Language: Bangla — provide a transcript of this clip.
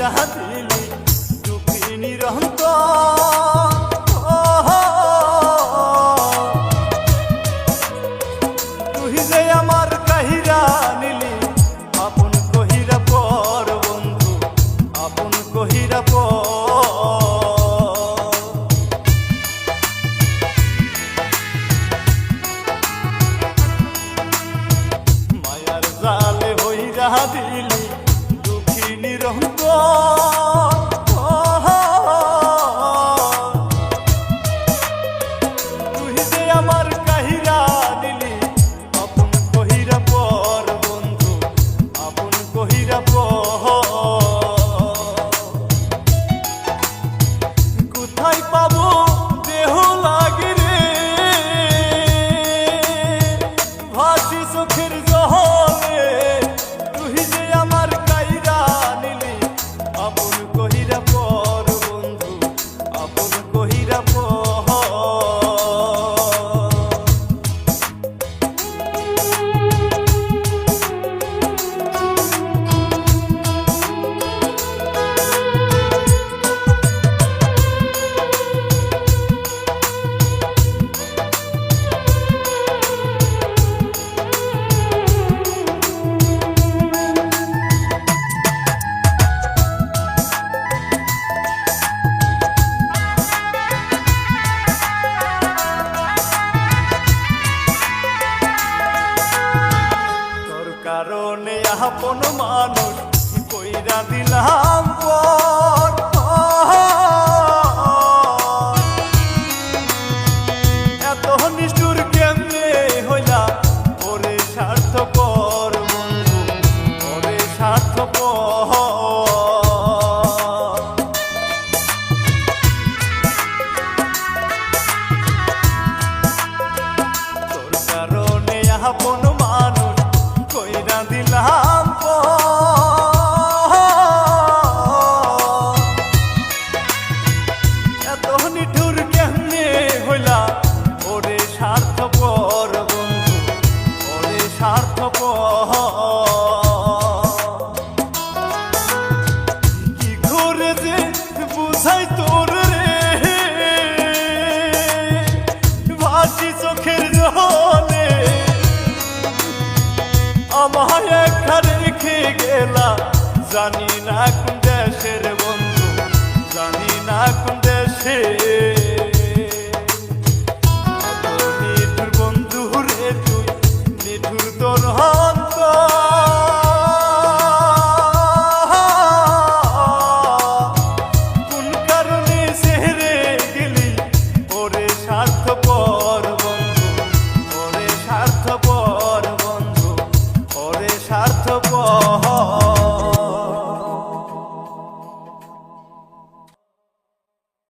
جهت لله চোখের জহরে তুই যে আপন মানুষ কইরা দিলাম চাই তোর রে। ভাসি চোখের জলে। আমায় একা রেখে গেলা। জানি না কোন দেশের বন্ধু, জানি না কোন দেশের